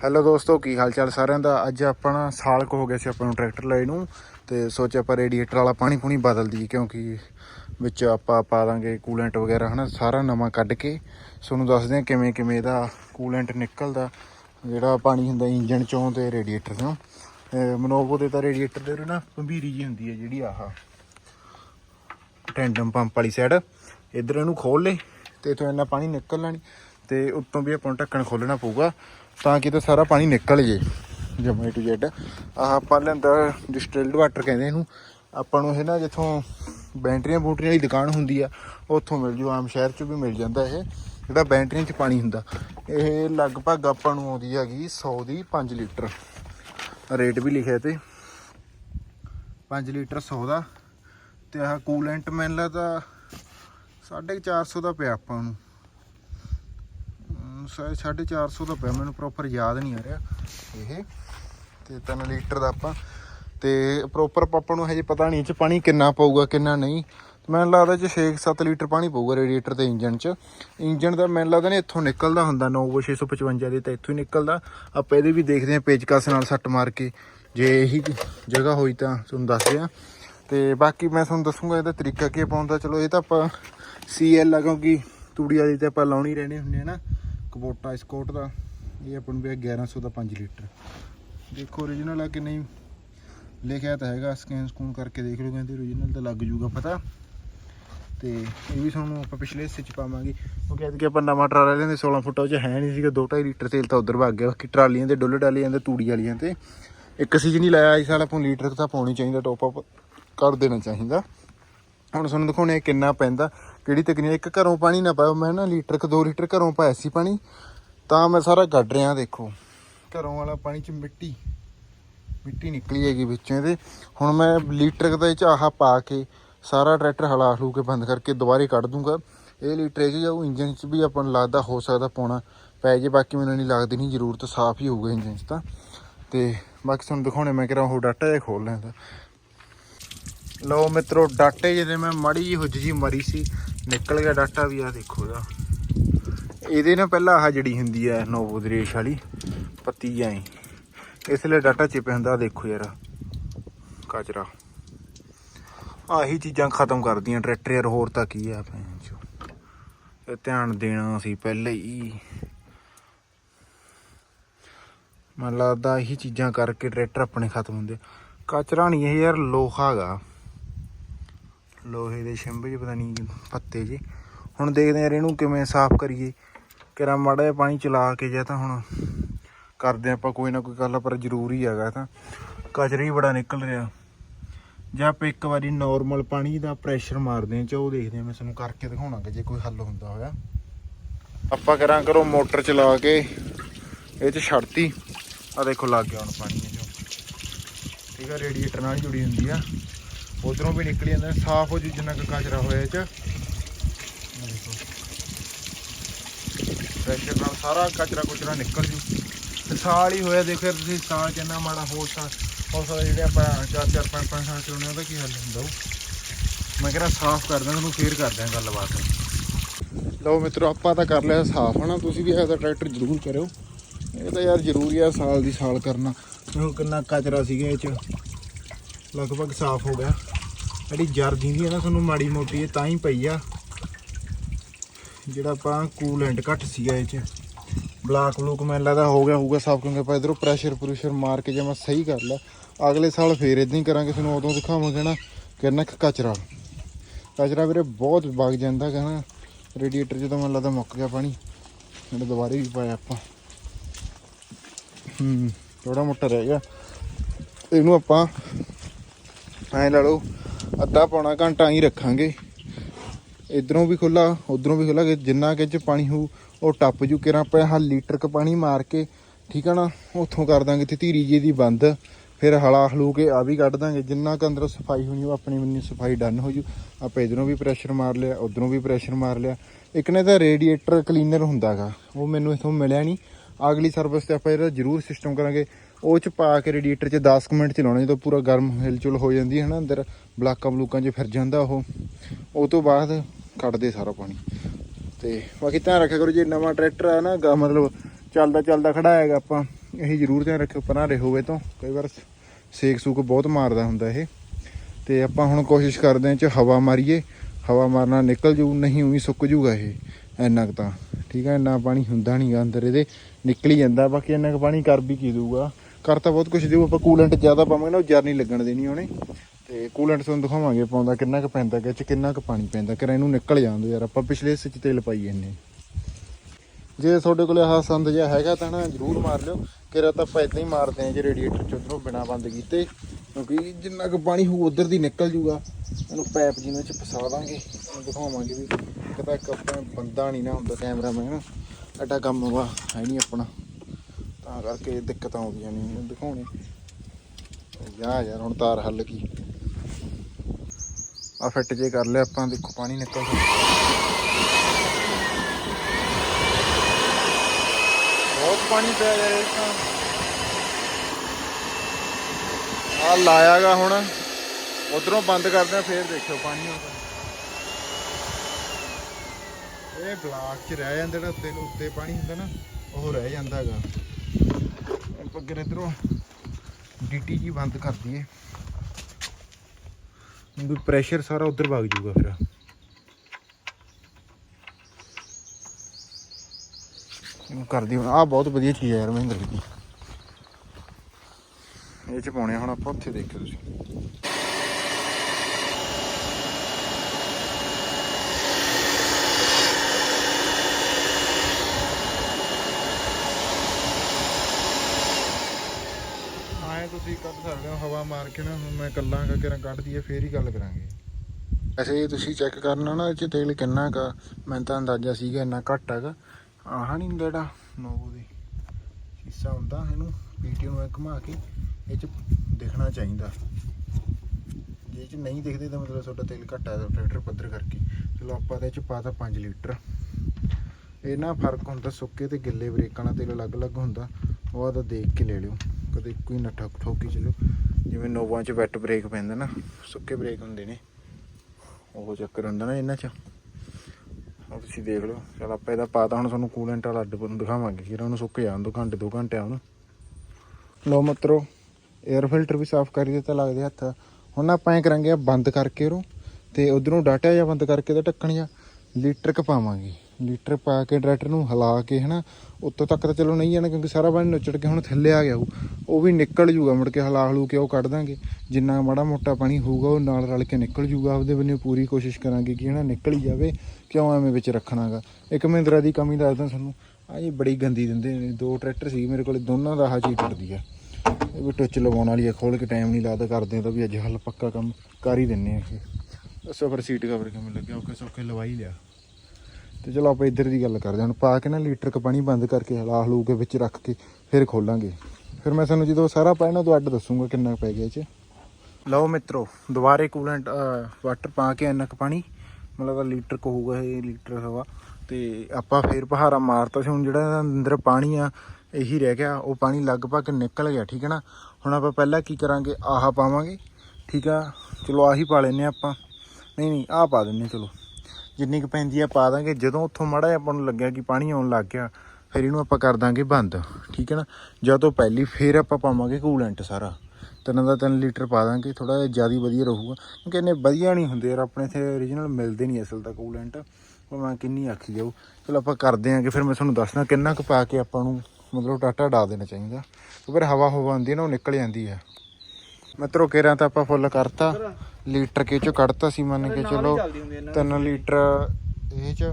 Hello ਦੋਸਤੋ, ਕੀ ਹਾਲ ਚਾਲ ਸਾਰਿਆਂ ਦਾ? ਅੱਜ ਆਪਣਾ ਸਾਲ ਕੁ ਹੋ ਗਿਆ ਸੀ ਆਪਾਂ ਨੂੰ ਟਰੈਕਟਰ ਲਏ ਨੂੰ ਤੇ ਸੋਚਿਆ ਆਪਾਂ ਰੇਡੀਏਟਰ ਵਾਲਾ ਪਾਣੀ ਪੂਣੀ ਬਦਲ ਦਈਏ ਕਿਉਂਕਿ ਵਿੱਚ ਆਪਾਂ ਪਾ ਦਾਂਗੇ ਕੂਲੈਂਟ ਵਗੈਰਾ, ਹਨਾ, ਸਾਰਾ ਨਵਾਂ ਕੱਢ ਕੇ। ਤੁਹਾਨੂੰ ਦੱਸਦੇ ਹਾਂ ਕਿਵੇਂ ਕਿਵੇਂ ਇਹਦਾ ਕੂਲੈਂਟ ਨਿਕਲਦਾ, ਜਿਹੜਾ ਪਾਣੀ ਹੁੰਦਾ ਇੰਜਨ ਚੋਂ ਤੇ ਰੇਡੀਏਟਰ 'ਚੋਂ। ਮਨੋਵੋ ਦੇ ਤਾਂ ਰੇਡੀਏਟਰ ਦੇ ਨਾ ਭੰਬੀਰੀ ਜੀ ਹੁੰਦੀ ਹੈ ਜਿਹੜੀ ਆਹ ਟੈਂਡਮ ਪੰਪ ਵਾਲੀ ਸਾਈਡ ਇਧਰ ਇਹਨੂੰ ਖੋਲ ਲੇ ਤੇ ਇਥੋਂ ਇੰਨਾ ਪਾਣੀ ਨਿਕਲ ਲੈਣੀ ਤੇ ਉੱਤੋਂ ਵੀ ਆਪਾਂ ਨੂੰ ਢੱਕਣ ਖੋਲਣਾ ਪਊਗਾ। ਤਾਂ ਕਿ ਤੇ ਸਾਰਾ ਪਾਣੀ ਨਿਕਲ ਜੇ, ਜਮਾ ਟੂ ਜ਼ੈਡ ਆਹ ਆਪਾਂ ਲੈਂਦਾ ਡਿਸਟਿਲਡ ਵਾਟਰ ਕਹਿੰਦੇ ਇਹਨੂੰ। ਆਪਾਂ ਨੂੰ ਇਹ ਨਾ ਜਿੱਥੋਂ ਬੈਂਟਰੀਆਂ ਬੂਟਰੀਆਂ ਵਾਲੀ ਦੁਕਾਨ ਹੁੰਦੀ ਆ, ਉੱਥੋਂ ਮਿਲ ਜੂ, ਆਮ ਸ਼ਹਿਰ 'ਚ ਵੀ ਮਿਲ ਜਾਂਦਾ ਇਹ। ਜਿਹੜਾ ਬੈਂਟਰੀਆਂ 'ਚ ਪਾਣੀ ਹੁੰਦਾ, ਇਹ ਲਗਭਗ ਆਪਾਂ ਨੂੰ ਆਉਂਦੀ ਹੈਗੀ 100 ਦੀ 5 ਲੀਟਰ। ਰੇਟ ਵੀ ਲਿਖਿਆ ਤੇ। 5 ਲੀਟਰ 100 ਦਾ। ਤੇ ਆਹ ਕੂਲੈਂਟ ਮੈਨੂੰ ਲੱਗਦਾ 450 ਦਾ ਪਿਆ ਆਪਾਂ ਨੂੰ। ਅਮ ਸ਼ਾਇਦ 450 ਦਾ ਪਿਆ, ਮੈਨੂੰ ਪ੍ਰੋਪਰ ਯਾਦ ਨਹੀਂ ਆ ਰਿਹਾ ਇਹ। ਤੇ 3 ਲੀਟਰ ਦਾ ਆਪਾਂ। ਤੇ ਪ੍ਰੋਪਰ ਆਪਾਂ ਨੂੰ ਹਜੇ ਪਤਾ ਨਹੀਂ ਇਹ ਚ ਪਾਣੀ ਕਿੰਨਾ ਪਊਗਾ, ਕਿੰਨਾ ਨਹੀਂ। ਮੈਨੂੰ ਲੱਗਦਾ ਜੇ ਚ 6-7 ਲੀਟਰ ਪਾਣੀ ਪਊਗਾ ਰੇਡੀਏਟਰ ਤੇ ਇੰਜਨ ਚ। ਇੰਜਨ ਦਾ ਮੈਨੂੰ ਲੱਗਦਾ ਨੇ ਇੱਥੋਂ ਨਿਕਲਦਾ ਹੁੰਦਾ 9655 ਦੇ ਤਾਂ ਇੱਥੋਂ ਹੀ ਨਿਕਲਦਾ। ਆਪਾਂ ਇਹਦੇ ਵੀ ਦੇਖਦੇ ਹਾਂ ਪੇਚਕਸ ਨਾਲ ਸੱਟ ਮਾਰ ਕੇ। ਜੇ ਇਹੀ ਜਗ੍ਹਾ ਹੋਈ ਤਾਂ ਤੁਹਾਨੂੰ ਦੱਸਦੇ ਆ ਤੇ ਬਾਕੀ ਮੈਂ ਤੁਹਾਨੂੰ ਦੱਸੂਗਾ ਇਹਦਾ ਤਰੀਕਾ ਕੀ ਪਾਉਂਦਾ ਚਲੋ ਇਹ ਤਾਂ ਆਪਾਂ ਸੀਐਲ ਆ ਕਿਉਂਕਿ ਤੂੜੀ ਵਾਲੀ ਤੇ ਆਪਾਂ ਲਾਉਣੀ ਰਹਿਣੇ ਹੁੰਦੇ ਆ ਨਾ। ਕਬੋਟਾ ਸਕੋਟ ਦਾ, ਇਹ ਆਪਾਂ ਨੂੰ ਪਿਆ 1100 ਦਾ 5 ਲੀਟਰ। ਦੇਖੋ origignal ਆ ਕਿ ਨਹੀਂ, ਲਿਖਿਆ ਤਾਂ ਹੈਗਾ, ਸਕੈਨ ਸਕੂਨ ਕਰਕੇ ਦੇਖ ਲਓ ਕਹਿੰਦੇ origignal ਤਾਂ ਲੱਗ ਜੂਗਾ ਪਤਾ। ਤੇ ਇਹ ਵੀ ਤੁਹਾਨੂੰ ਆਪਾਂ ਪਿਛਲੇ ਹਿੱਸੇ ਚ ਪਾਵਾਂਗੇ। ਕਿਉਂਕਿ ਐਤਕੀ ਆਪਾਂ ਨਵਾਂ ਟਰਾਲਾ ਲੈਂਦੇ 16 ਫੁੱਟ ਉਹ ਚ ਹੈ ਨਹੀਂ ਸੀਗਾ 2.5 ਲੀਟਰ ਤੇਲ ਤਾਂ ਉਧਰ ਵਗ ਗਿਆ। ਬਾਕੀ ਟਰਾਲੀਆਂ ਦੇ ਡੁੱਲ ਡਾਲੀਆਂ ਤੇ ਤੂੜੀ ਵਾਲੀਆਂ ਤੇ। ਇੱਕ ਸੀਜ਼ਨ ਨਹੀਂ ਲਾਇਆ, ਇਸ ਸਾਲ ਆਪਾਂ ਨੂੰ ਲੀਟਰ ਤਾਂ ਪਾਉਣੀ ਚਾਹੀਦਾ ਟੋਪ ਅਪ ਕਰ ਦੇਣਾ ਚਾਹੀਦਾ। ਹੁਣ ਤੁਹਾਨੂੰ ਦਿਖਾਉਣੇ ਆ ਕਿੰਨਾ ਪੈਂਦਾ। ਕਿਹੜੀ ਤਕਨੀਕ ਇੱਕ ਘਰੋਂ ਪਾਣੀ ਨਾ ਪਾਇਓ। ਮੈਂ ਨਾ ਲੀਟਰ ਕ 2 ਲੀਟਰ ਘਰੋਂ ਪਾਇਆ ਸੀ ਪਾਣੀ। ਤਾਂ ਮੈਂ ਸਾਰਾ ਕੱਢ ਰਿਹਾ, ਦੇਖੋ। ਘਰੋਂ ਵਾਲਾ ਪਾਣੀ ਚ ਮਿੱਟੀ। ਮਿੱਟੀ ਨਿਕਲੀ ਹੈਗੀ ਵਿੱਚੋਂ ਇਹਦੇ। ਹੁਣ ਮੈਂ ਲੀਟਰ ਦਾ ਦੇ ਚ ਆਹ ਪਾ ਕੇ ਸਾਰਾ ਟਰੈਕਟਰ ਹਲਾ ਹਲੂ ਕੇ ਬੰਦ ਕਰਕੇ ਦੁਬਾਰੇ ਕੱਢ ਦੂੰਗਾ। ਇਹ ਲੀਟਰ ਇਹ 'ਚ ਜਾਊ ਇੰਜਨ ਚ ਵੀ ਆਪਾਂ ਨੂੰ ਲੱਗਦਾ ਹੋ ਸਕਦਾ ਪਾਉਣਾ ਪੈ ਜੇ। ਬਾਕੀ ਮੈਨੂੰ ਨਹੀਂ ਲੱਗਦੀ ਨਹੀਂ ਜ਼ਰੂਰਤ ਸਾਫ਼ ਹੀ ਹੋਊਗਾ ਇੰਜਨ ਚ ਤਾਂ। ਤੇ ਬਾਕੀ ਤੁਹਾਨੂੰ ਦਿਖਾਉਣੇ ਮੈਂ ਕਿਹਾ ਉਹ ਡਾਟਾ ਜਿਹਾ ਖੋਲ ਲੈਂਦਾ ਲਓ ਮਿੱਤਰੋ, ਡਾਟੇ ਜਿਹਦੇ ਮੈਂ ਮੜੀ ਜੀ ਹੁੱਜ ਜੀ ਮਰੀ ਸੀ। ਨਿਕਲ ਗਿਆ ਡਾਟਾ ਵੀ ਆ ਦੇਖੋ ਇਹਦਾ। ਇਹਦੇ ਨਾਲ ਪਹਿਲਾਂ ਆਹ ਜਿਹੜੀ ਹੁੰਦੀ ਹੈ ਨੋਵੋ ਦਰੇਸ਼ ਵਾਲੀ ਪੱਤੀ ਐ ਇਸ ਲਈ ਡਾਟਾ ਚਿਪ ਹੁੰਦਾ ਦੇਖੋ ਯਾਰ, ਕਚਰਾ। ਆਹੀ ਚੀਜ਼ਾਂ ਖਤਮ ਕਰਦੀਆਂ, ਟਰੈਕਟਰ ਯਾਰ, ਹੋਰ ਤਾਂ ਕੀ ਆ ਭੈਣ ਚੋ। ਇਹ ਧਿਆਨ ਦੇਣਾ ਸੀ ਪਹਿਲੇ ਹੀ। ਮੈਨੂੰ ਲੱਗਦਾ ਇਹੀ ਚੀਜ਼ਾਂ ਕਰਕੇ ਟਰੈਕਟਰ ਆਪਣੇ ਖਤਮ ਹੁੰਦੇ ਕਚਰਾ ਨਹੀਂ ਇਹ ਯਾਰ, ਲੋਹਾ ਗਾ ਲੋਹੇ ਦੇ ਸ਼ੰਭੇ 'ਚ ਪਤਾ ਨਹੀਂ ਪੱਤੇ ਜੇ ਹੁਣ ਦੇਖਦੇ ਹਾਂ ਯਾਰ ਇਹਨੂੰ ਕਿਵੇਂ ਸਾਫ਼ ਕਰੀਏ। ਕਿਰਾ ਮਾੜਾ ਜਿਹਾ ਪਾਣੀ ਚਲਾ ਕੇ ਜਾਂ ਤਾਂ ਹੁਣ ਕਰਦੇ ਹਾਂ ਆਪਾਂ ਕੋਈ ਨਾ ਕੋਈ ਗੱਲ, ਪਰ ਜ਼ਰੂਰੀ ਹੈਗਾ ਤਾਂ। ਕਚਰਾ ਹੀ ਬੜਾ ਨਿਕਲ ਰਿਹਾ। ਜਾਂ ਆਪਾਂ ਇੱਕ ਵਾਰੀ ਨਾਰਮਲ ਪਾਣੀ ਦਾ ਪ੍ਰੈਸ਼ਰ ਮਾਰਦੇ ਹਾਂ ਚ ਉਹ ਦੇਖਦੇ ਹਾਂ, ਮੈਂ ਤੁਹਾਨੂੰ ਕਰਕੇ ਦਿਖਾਉਣਾ ਕਿ ਜੇ ਕੋਈ ਹੱਲ ਹੁੰਦਾ ਹੋਇਆ। ਆਪਾਂ ਕਰਾਂ ਕਰੋ ਮੋਟਰ ਚਲਾ ਕੇ, ਇਹ ਚ ਛੱਡਤੀ। ਆ ਦੇਖੋ ਲੱਗ ਗਿਆ ਹੁਣ ਪਾਣੀ ਇਹ ਜੋ ਠੀਕ ਆ, ਰੇਡੀਏਟਰ ਨਾਲ ਹੀ ਜੁੜੀ ਹੁੰਦੀ ਆ। ਉਧਰੋਂ ਵੀ ਨਿਕਲ ਜਾਂਦਾ, ਸਾਫ਼ ਹੋ ਜੂ ਜਿੰਨਾ ਕੁ ਕਚਰਾ ਹੋਇਆ ਇਹ ਚ। ਆਹ ਪ੍ਰੈਸ਼ਰ ਨਾਲ ਸਾਰਾ ਕਚਰਾ ਕੁਚਰਾ ਨਿਕਲ ਜੂ। ਤੇ ਸਾਲ ਹੀ ਹੋਇਆ, ਦੇਖੋ ਤੁਸੀਂ ਸਾਲ ਕਿੰਨਾ ਮਾੜਾ ਹੋ ਸਾ ਹੋ ਸਕਦਾ ਜਿਹੜੇ ਆਪਾਂ ਚਾਰ ਚਾਰ, ਪੰਜ ਪੰਜ ਸਾਲ ਚੋਣੇ ਉਹਦਾ ਕੀ ਹੱਲ ਹੁੰਦਾ ਉਹ। ਮੈਂ ਕਹਿੰਦਾ ਸਾਫ਼ ਕਰ ਦਾਂ ਤੁਹਾਨੂੰ ਫੇਰ ਕਰਦੇ ਆਂ ਗੱਲਬਾਤ। ਲਓ ਮਿੱਤਰੋ, ਆਪਾਂ ਤਾਂ ਕਰ ਲਿਆ ਸਾਫ਼, ਹਨਾ? ਤੁਸੀਂ ਵੀ ਇਹਦਾ ਟਰੈਕਟਰ ਜ਼ਰੂਰ ਕਰਿਓ। ਇਹ ਤਾਂ ਯਾਰ ਜ਼ਰੂਰੀ ਆ ਸਾਲ ਦੀ ਸਾਲ ਕਰਨਾ। ਕਿੰਨਾ ਕਚਰਾ ਸੀਗਾ ਇਹ ਚ? ਲਗਭਗ ਸਾਫ਼ ਹੋ ਗਿਆ। ਜਿਹੜੀ ਜਰ ਦਿੰਦੀ ਹੈ ਨਾ, ਤੁਹਾਨੂੰ ਮਾੜੀ ਮੋਟੀ ਤਾਂ ਹੀ ਪਈ ਆ। ਜਿਹੜਾ ਆਪਾਂ ਕੂਲੈਂਟ ਘੱਟ ਸੀਗਾ ਇਹ ਚ। ਬਲਾਕ ਬਲੂਕ ਮੈਨੂੰ ਲੱਗਦਾ ਹੋ ਗਿਆ, ਹੋਊਗਾ ਸਾਫ਼, ਕਿਉਂਕਿ ਆਪਾਂ ਇਧਰੋਂ ਪ੍ਰੈਸ਼ਰ ਪ੍ਰੈਸ਼ਰ ਮਾਰ ਕੇ ਜਮਾ ਸਹੀ ਕਰ ਲਿਆ ਅਗਲੇ ਸਾਲ ਫੇਰ ਇਦਾਂ ਹੀ ਕਰਾਂਗੇ, ਤੁਹਾਨੂੰ ਉਦੋਂ ਦਿਖਾਵਾਂਗੇ ਨਾ ਕਿੰਨਾ ਕੁ ਕਚਰਾ। ਕਚਰਾ ਵੀਰੇ ਬਹੁਤ ਵਗ ਜਾਂਦਾ, ਕਹਿੰਦਾ ਰੇਡੀਏਟਰ ਜਦੋਂ ਮੈਨੂੰ ਲੱਗਦਾ ਮੁੱਕ ਗਿਆ ਪਾਣੀ। ਇਹਨੇ ਦੁਬਾਰੇ ਵੀ ਪਾਇਆ ਆਪਾਂ। ਹੂੰ ਥੋੜਾ ਮੋਟਾ ਰਹਿ ਗਿਆ। ਇਹਨੂੰ ਆਪਾਂ ਐਂ ਲਾ ਲਓ, ਅੱਧਾ ਪੌਣਾ ਘੰਟਾ ਹੀ ਰੱਖਾਂਗੇ। ਇਧਰੋਂ ਵੀ ਖੁੱਲਾ ਉਧਰੋਂ ਵੀ ਖੁੱਲਾ ਜਿੰਨਾ ਕਿ ਚ ਪਾਣੀ ਹੋਊ, ਉਹ ਟੱਪ ਜੂ ਕਿਰਾਂ ਆਪਾਂ ਆਹ ਲੀਟਰ ਕ ਪਾਣੀ ਮਾਰ ਕੇ, ਠੀਕ ਆ ਨਾ? ਉੱਥੋਂ ਕਰ ਦਾਂਗੇ ਤੇ ਧੀਰੀ ਜੀ ਦੀ ਬੰਦ। ਫਿਰ ਹਲਾ ਹਲੂ ਕੇ ਆ ਵੀ ਕੱਢ ਦਾਂਗੇ, ਜਿੰਨਾ ਕ ਅੰਦਰੋਂ ਸਫ਼ਾਈ ਹੋਣੀ ਉਹ ਆਪਣੀ ਮੰਨੀ ਸਫ਼ਾਈ ਡਨ ਹੋ ਜੂ। ਆਪਾਂ ਇਧਰੋਂ ਵੀ ਪ੍ਰੈਸ਼ਰ ਮਾਰ ਲਿਆ, ਉਧਰੋਂ ਵੀ ਪ੍ਰੈਸ਼ਰ ਮਾਰ ਲਿਆ। ਇੱਕ ਨੇ ਤਾਂ ਰੇਡੀਏਟਰ ਕਲੀਨਰ ਹੁੰਦਾਗਾ, ਉਹ ਮੈਨੂੰ ਇਥੋਂ ਮਿਲਿਆ ਨਹੀਂ। ਅਗਲੀ ਸਰਵਿਸ ਤੇ ਆਪਾਂ ਇਹਦਾ ਜ਼ਰੂਰ ਸਿਸਟਮ ਕਰਾਂਗੇ। ਉਹ ਚ ਪਾ ਕੇ ਰੇਡੀਏਟਰ ਚ 10 ਕੁ ਮਿੰਟ ਚਲਾਉਣਾ, ਜਦੋਂ ਪੂਰਾ ਗਰਮ ਹਿਲਚੁਲ ਹੋ ਜਾਂਦੀ ਹੈ ਨਾ ਅੰਦਰ, ਬਲਾਕਾਂ ਬਲੂਕਾਂ 'ਚ ਫਿਰ ਜਾਂਦਾ ਉਹ। ਉਹ ਤੋਂ ਬਾਅਦ ਕੱਢਦੇ ਸਾਰਾ ਪਾਣੀ। ਤੇ ਬਾਕੀ ਧਿਆਨ ਰੱਖਿਆ ਕਰੋ, ਜੇ ਨਵਾਂ ਟਰੈਕਟਰ ਆ ਨਾ, ਗਾ ਮਤਲਬ ਚੱਲਦਾ ਚੱਲਦਾ ਖੜਾ ਹੈਗਾ ਆਪਾਂ, ਇਹ ਜ਼ਰੂਰ ਧਿਆਨ ਰੱਖਿਓ, ਪਰਾਂ ਹੋਵੇ ਤੋਂ। ਕਈ ਵਾਰ ਸੇਕ ਸੂਕ ਬਹੁਤ ਮਾਰਦਾ ਹੁੰਦਾ ਇਹ। ਤੇ ਆਪਾਂ ਹੁਣ ਕੋਸ਼ਿਸ਼ ਕਰਦੇ ਹਾਂ ਚ ਹਵਾ ਮਾਰੀਏ, ਹਵਾ ਮਾਰਨਾ ਨਿਕਲ ਜੂ, ਨਹੀਂ ਉਹੀ ਸੁੱਕ ਜੂਗਾ ਇਹ, ਇੰਨਾ ਕੁ ਤਾਂ। ਠੀਕ ਹੈ ਇੰਨਾ ਪਾਣੀ ਹੁੰਦਾ ਨਹੀਂਗਾ ਅੰਦਰ ਇਹਦੇ, ਨਿਕਲ ਹੀ ਜਾਂਦਾ, ਬਾਕੀ ਇੰਨਾ ਕੁ ਪਾਣੀ ਕਰ ਵੀ ਕੀ ਦਊਗਾ। ਕਰ ਤਾਂ ਬਹੁਤ ਕੁਝ ਦਿਓ ਆਪਾਂ ਕੂਲੈਂਟ ਜ਼ਿਆਦਾ ਪਾਵਾਂਗੇ ਨਾ, ਉਹ ਜਰਨੀ ਲੱਗਣ ਦੇਣੀ ਉਹਨੇ। ਤੇ ਕੂਲੈਂਟ ਤੁਹਾਨੂੰ ਦਿਖਾਵਾਂਗੇ ਪਾਉਂਦਾ ਕਿੰਨਾ ਕੁ ਪੈਂਦਾ ਕਿ ਚ ਕਿੰਨਾ ਕੁ ਪਾਣੀ ਪੈਂਦਾ ਕਿ ਇਹਨੂੰ ਨਿਕਲ ਜਾਂਦੇ ਯਾਰ, ਆਪਾਂ ਪਿਛਲੇ ਹਿੱਸੇ ਚ ਤੇਲ ਪਾਈ ਜੰਨੇ ਜੇ ਤੁਹਾਡੇ ਕੋਲੇ ਆਹ ਸੰਦ ਜਿਹਾ ਹੈਗਾ ਤਾਂ ਨਾ, ਜ਼ਰੂਰ ਮਾਰ ਲਿਓ। ਕਿਰਾ ਤਾਂ ਆਪਾਂ ਇਦਾਂ ਹੀ ਮਾਰਦੇ ਆਂ ਜੇ ਰੇਡੀਏਟਰ ਚ ਉਧਰੋਂ ਬਿਨਾ ਬੰਦ ਕੀਤੇ, ਕਿਉਂਕਿ ਜਿੰਨਾ ਕੁ ਪਾਣੀ ਹੋਊ ਉਧਰ ਦੀ ਨਿਕਲ ਜੂਗਾ। ਇਹਨੂੰ ਪਾਈਪ ਜਿਵੇਂ ਚ ਫਸਾ ਦਾਂਗੇ ਦਿਖਾਵਾਂਗੇ ਵੀ ਇੱਕ ਤਾਂ ਇੱਕ ਆਪਣਾ ਬੰਦਾ ਨਹੀਂ ਨਾ ਹੁੰਦਾ ਕੈਮਰਾਮੈਨ ਐਡਾ ਕੰਮ ਵਾ, ਹੈ ਨਹੀਂ ਆਪਣਾ। ਤਾਂ ਕਰਕੇ ਦਿੱਕਤਾਂ ਆਉਂਦੀਆਂ ਨੇ ਇਹਨੂੰ ਦਿਖਾਉਣੇ। ਯਾ ਯਾਰ, ਹੁਣ ਤਾਰ ਹੱਲ ਕੀ। ਆ ਫਿੱਟ ਜੇ ਕਰ ਲਿਆ ਆਪਾਂ, ਦੇਖੋ ਪਾਣੀ ਨਿਕਲਦਾ ਬਹੁਤ ਪਾਣੀ ਪੈ ਯਾਰ ਇਹ ਤਾਂ। ਆ ਲਾਇਆਗਾ ਹੁਣ। ਉਧਰੋਂ ਬੰਦ ਕਰਦੇ ਆ, ਫੇਰ ਦੇਖਿਓ ਪਾਣੀ ਆਉਂਦਾ। ਇਹ ਬਲਾਕ 'ਚ ਰਹਿ ਜਾਂਦੇ ਜਿਹੜਾ ਉੱਤੇ ਨੂੰ ਉੱਤੇ ਪਾਣੀ ਹੁੰਦਾ ਨਾ, ਉਹ ਰਹਿ ਜਾਂਦਾ ਹੈਗਾ ਆਪਾਂ ਕਿਰ ਇਧਰੋਂ। ਡੀਟੀ ਜੀ ਬੰਦ ਕਰ ਦਈਏ। ਵੀ ਪ੍ਰੈਸ਼ਰ ਸਾਰਾ ਉਧਰ ਵਗ ਜੂਗਾ ਫਿਰ। ਇਹਨੂੰ ਕਰਦੀ ਹੁਣ। ਆ ਬਹੁਤ ਵਧੀਆ ਚੀਜ਼ ਹੈ ਯਾਰ ਮਹਿੰਦਰ ਦੀ। ਇਹ ਚ ਪਾਉਣੇ ਹੁਣ ਆਪਾਂ, ਉੱਥੇ ਦੇਖਿਓ ਤੁਸੀਂ ਆਏ ਤੁਸੀਂ ਕੱਢ ਸਕਦੇ ਹੋ ਹਵਾ ਮਾਰ ਕੇ ਨਾ ਹੁਣ ਮੈਂ ਕੱਲਾਂਗਾ ਕਿਰਾਂ ਕੱਢ ਦਈਏ ਫੇਰ ਹੀ ਗੱਲ ਕਰਾਂਗੇ। ਐਸੇ ਤੁਸੀਂ ਚੈੱਕ ਕਰਨਾ ਨਾ ਇਹ ਚ ਤੇਲ ਕਿੰਨਾ ਕਾ ਮੈਨੂੰ ਤਾਂ ਅੰਦਾਜ਼ਾ ਸੀਗਾ ਇੰਨਾ ਘੱਟ ਹੈਗਾ। ਆਹ ਨਹੀਂ ਜਿਹੜਾ ਨੋਵੋ ਦੀ ਸ਼ੀਸ਼ਾ ਹੁੰਦਾ ਇਹਨੂੰ ਪੀਟੀ ਨੂੰ ਘੁਮਾ ਕੇ ਇਹ ਚ ਦਿਖਣਾ ਚਾਹੀਦਾ। ਜੇ ਇਹ ਚ ਨਹੀਂ ਦਿਖਦੇ ਤਾਂ ਮਤਲਬ ਤੁਹਾਡਾ ਤੇਲ ਘੱਟ ਹੈ ਟਰੈਕਟਰ ਪੱਧਰ ਕਰਕੇ। ਚਲੋ ਆਪਾਂ ਤਾਂ ਇਹ ਚ ਪਾਤਾ 5 ਲੀਟਰ। ਇਹ ਨਾ ਫ਼ਰਕ ਹੁੰਦਾ ਸੁੱਕੇ ਤੇ ਗਿੱਲੇ ਬ੍ਰੇਕਾਂ ਦਾ ਤੇਲ ਅਲੱਗ-ਅਲੱਗ ਹੁੰਦਾ ਉਹ ਆਦਾ ਦੇਖ ਕੇ ਲੈ ਲਿਓ। ਕਦੇ ਕੋਈ ਨਾ ਠੋਕ ਠੋਕੀ ਚਲੋ। ਜਿਵੇਂ ਨੋਵਾ ਚ ਵੈਟ ਬ੍ਰੇਕ ਪੈਂਦਾ ਨਾ, ਸੁੱਕੇ ਬ੍ਰੇਕ ਹੁੰਦੇ ਨੇ। ਉਹ ਚੱਕਰ ਹੁੰਦਾ ਨਾ ਇਹਨਾਂ ਚ। ਉਹ ਤੁਸੀਂ ਦੇਖ ਲਓ, ਚਲ ਆਪਾਂ ਇਹਦਾ ਪਾਤਾ ਹੁਣ ਤੁਹਾਨੂੰ ਕੂਲੈਂਟ ਵਾਲਾ ਅੱਡ ਨੂੰ ਦਿਖਾਵਾਂਗੇ। ਕਿ ਉਹਨੂੰ ਸੁੱਕ ਜਾਣ ਦੋ ਘੰਟੇ ਦੋ ਘੰਟੇ ਆਉਣ ਲੋ ਮਤਰੋ 에ਅਰ ਫਿਲਟਰ ਵੀ ਸਾਫ਼ ਕਰੀ ਦਿੱਤਾ ਲੱਗਦੇ ਹੱਥ। ਹੁਣ ਆਪਾਂ ਐ ਕਰਾਂਗੇ ਬੰਦ ਕਰਕੇ ਉਹਨੂੰ ਤੇ ਉਧਰੋਂ ਡਾਟਾ ਜਾਂ ਬੰਦ ਕਰਕੇ ਤੇ ਢੱਕਣ ਜਾਂ ਲੀਟਰ ਕ ਪਾਵਾਂਗੇ। ਲੀਟਰ ਪਾ ਕੇ ਟਰੈਕਟਰ ਨੂੰ ਹਿਲਾ ਕੇ, ਹਨਾ, ਉੱਤੋਂ ਤੱਕ ਤਾਂ ਚਲੋ ਨਹੀਂ ਜਾਣਾ ਕਿਉਂਕਿ ਸਾਰਾ ਪਾਣੀ ਨੁੱਚੜ ਕੇ ਹੁਣ ਥੱਲੇ ਆ ਗਿਆ ਉਹ। ਉਹ ਵੀ ਨਿਕਲ ਜੂਗਾ ਮੁੜ ਕੇ, ਹਲਾ ਹਲੂ ਕੇ ਉਹ ਕੱਢ ਦਾਂਗੇ। ਜਿੰਨਾ ਮਾੜਾ ਮੋਟਾ ਪਾਣੀ ਹੋਊਗਾ, ਉਹ ਨਾਲ ਰਲ ਕੇ ਨਿਕਲ ਜੂਗਾ। ਆਪਦੇ ਬੰਨੇ ਪੂਰੀ ਕੋਸ਼ਿਸ਼ ਕਰਾਂਗੇ ਕਿ, ਹਨਾ, ਨਿਕਲ ਹੀ ਜਾਵੇ, ਕਿਉਂ ਐਵੇਂ ਵਿੱਚ ਰੱਖਣਾਗਾ। ਇੱਕ ਮਹਿੰਦਰਾ ਦੀ ਕਮੀ ਦੱਸਦਾ ਤੁਹਾਨੂੰ ਆ ਜੀ ਬੜੀ ਗੰਦੀ ਦਿੰਦੇ ਨੇ, ਦੋ ਟਰੈਕਟਰ ਸੀ ਮੇਰੇ ਕੋਲ, ਦੋਨਾਂ ਦਾ ਆਹ ਚੀਜ਼ ਟੁੱਟਦੀ ਆ। ਇਹ ਵੀ ਟੁੱਚ ਲਵਾਉਣ ਵਾਲੀ ਆ, ਖੋਲ ਕੇ ਟਾਈਮ ਨਹੀਂ ਲੱਗਦਾ ਕਰਦੇ ਤਾਂ ਵੀ ਅੱਜ ਹੱਲ ਪੱਕਾ ਕੰਮ, ਕਰ ਹੀ ਦਿੰਨੇ ਆ ਇਹ। ਦੱਸੋ ਫਿਰ ਸੀਟ ਕਵਰ ਕਿਵੇਂ ਲੱਗਿਆ? ਓਕੇ ਸੌਕੇ ਲਵਾਈ ਲਿਆ। ਤੇ ਚਲੋ ਆਪਾਂ ਇੱਧਰ ਦੀ ਗੱਲ ਕਰਦੇ ਹਾਂ। ਹੁਣ ਪਾ ਕੇ ਨਾ ਲੀਟਰ ਕ ਪਾਣੀ ਬੰਦ ਕਰਕੇ ਹਲਾ ਹਲੂ ਕੇ ਵਿੱਚ ਰੱਖ ਕੇ ਫਿਰ ਖੋਲਾਂਗੇ। ਫਿਰ ਮੈਂ ਤੁਹਾਨੂੰ ਜਦੋਂ ਸਾਰਾ ਪੈਣਾ ਤੋਂ ਅੱਡ ਦੱਸੂਗਾ ਕਿੰਨਾ ਕੁ ਪੈ ਗਿਆ ਇਹ ਚ। ਲਓ ਮਿੱਤਰੋ, ਦੁਬਾਰੇ ਕੂਲੈਂਟ ਵਾਟਰ ਪਾ ਕੇ ਇੰਨਾ ਕੁ ਪਾਣੀ, ਮਤਲਬ ਲੀਟਰ ਕੁ ਹੋਊਗਾ ਇਹ, ਲੀਟਰ ਹਵਾ। ਤੇ ਆਪਾਂ ਫੇਰ ਪਹਾਰਾ ਮਾਰਤਾ ਸੀ, ਹੁਣ ਜਿਹੜਾ ਅੰਦਰ ਪਾਣੀ ਆ, ਇਹੀ ਰਹਿ ਗਿਆ। ਉਹ ਪਾਣੀ ਲਗਭਗ ਨਿਕਲ ਗਿਆ, ਠੀਕ ਹੈ ਨਾ? ਹੁਣ ਆਪਾਂ ਪਹਿਲਾਂ ਕੀ ਕਰਾਂਗੇ? ਆਹਾ ਪਾਵਾਂਗੇ, ਠੀਕ ਆ? ਚਲੋ ਆਹੀ ਪਾ ਲੈਨੇ ਆਪਾਂ। ਨਹੀਂ ਨਹੀਂ, ਆਹ ਪਾ ਦਿੰਨੇ ਚਲੋ। ਜਿੰਨੀ ਕੁ ਪੈਂਦੀ ਆ ਪਾ ਦਾਂਗੇ। ਜਦੋਂ ਉੱਥੋਂ ਮਾੜਾ ਜਿਹਾ ਆਪਾਂ ਨੂੰ ਲੱਗਿਆ ਕਿ ਪਾਣੀ ਆਉਣ ਲੱਗ ਗਿਆ, ਫਿਰ ਇਹਨੂੰ ਆਪਾਂ ਕਰ ਦਾਂਗੇ ਬੰਦ। ਠੀਕ ਹੈ ਨਾ? ਜਦੋਂ ਪਹਿਲੀ ਫਿਰ ਆਪਾਂ ਪਾਵਾਂਗੇ ਕੂਲੈਂਟ ਸਾਰਾ। ਤਿੰਨ ਦਾ 3 ਲੀਟਰ ਪਾ ਦਾਂਗੇ ਥੋੜਾ ਜਿਹਾ ਜ਼ਿਆਦਾ ਵਧੀਆ ਰਹੂਗਾ। ਕਿਉਂਕਿ ਇਹਨੇ ਵਧੀਆ ਨਹੀਂ ਹੁੰਦੇ ਯਾਰ, ਆਪਣੇ ਇੱਥੇ origignal ਮਿਲਦੇ ਨਹੀਂ ਅਸਲ ਤਾਂ ਕੂਲੈਂਟ। ਉਹ ਕਿੰਨੀ ਆਖੀ ਜਾਊ। ਚਲੋ ਆਪਾਂ ਕਰਦੇ ਆਂਗੇ, ਫਿਰ ਮੈਂ ਤੁਹਾਨੂੰ ਦੱਸਦਾ ਕਿੰਨਾ ਕੁ ਪਾ ਕੇ ਆਪਾਂ ਨੂੰ ਮਤਲਬ ਟਾਟਾ ਡਾ ਦੇਣਾ ਚਾਹੀਦਾ। ਕਿਉਂਕਿ ਫਿਰ ਹਵਾ ਹਵਾ ਆਉਂਦੀ ਹੈ ਨਾ, ਉਹ ਨਿਕਲ ਜਾਂਦੀ ਹੈ। ਮਿੱਤਰੋ ਕੇਰਾਂ ਤਾਂ ਆਪਾਂ ਫੁੱਲ ਕਰਤਾ। ਲੀਟਰ ਕੇ ਚੋਂ ਕੱਢਤਾ ਸੀ ਮੰਨ ਕੇ ਚਲੋ 3 ਲੀਟਰ ਇਹ ਚ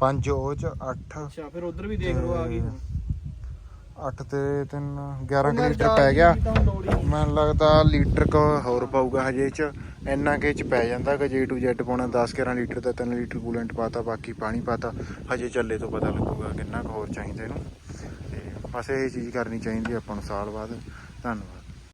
5 ਉਹ ਚ 8 ਅੱਛਾ ਫਿਰ ਉਧਰ ਵੀ ਦੇਖ ਲਓ ਆ ਗਈ 8 ਤੇ 3 11 ਕੁ ਲੀਟਰ ਪੈ ਗਿਆ। ਮੈਨੂੰ ਲੱਗਦਾ ਲੀਟਰ ਕ ਹੋਰ ਪਾਊਗਾ ਹਜੇ ਚ ਇੰਨਾ ਕੇ ਚ ਪੈ ਜਾਂਦਾ ਕਿ ਜੇ ਟੂ ਜੈਟ ਪਾਉਣਾ 10 11 ਲੀਟਰ ਦਾ 3 ਲੀਟਰ ਕੂਲੈਂਟ ਪਾਤਾ ਬਾਕੀ ਪਾਣੀ ਪਾਤਾ ਹਜੇ ਚੱਲੇ ਤੋਂ ਪਤਾ ਲੱਗੂਗਾ ਕਿੰਨਾ ਕੁ ਹੋਰ ਚਾਹੀਦਾ ਇਹਨੂੰ। ਤੇ ਬਸ ਇਹ ਚੀਜ਼ ਕਰਨੀ ਚਾਹੀਦੀ ਆਪਾਂ ਨੂੰ ਸਾਲ ਬਾਅਦ। ਧੰਨਵਾਦ।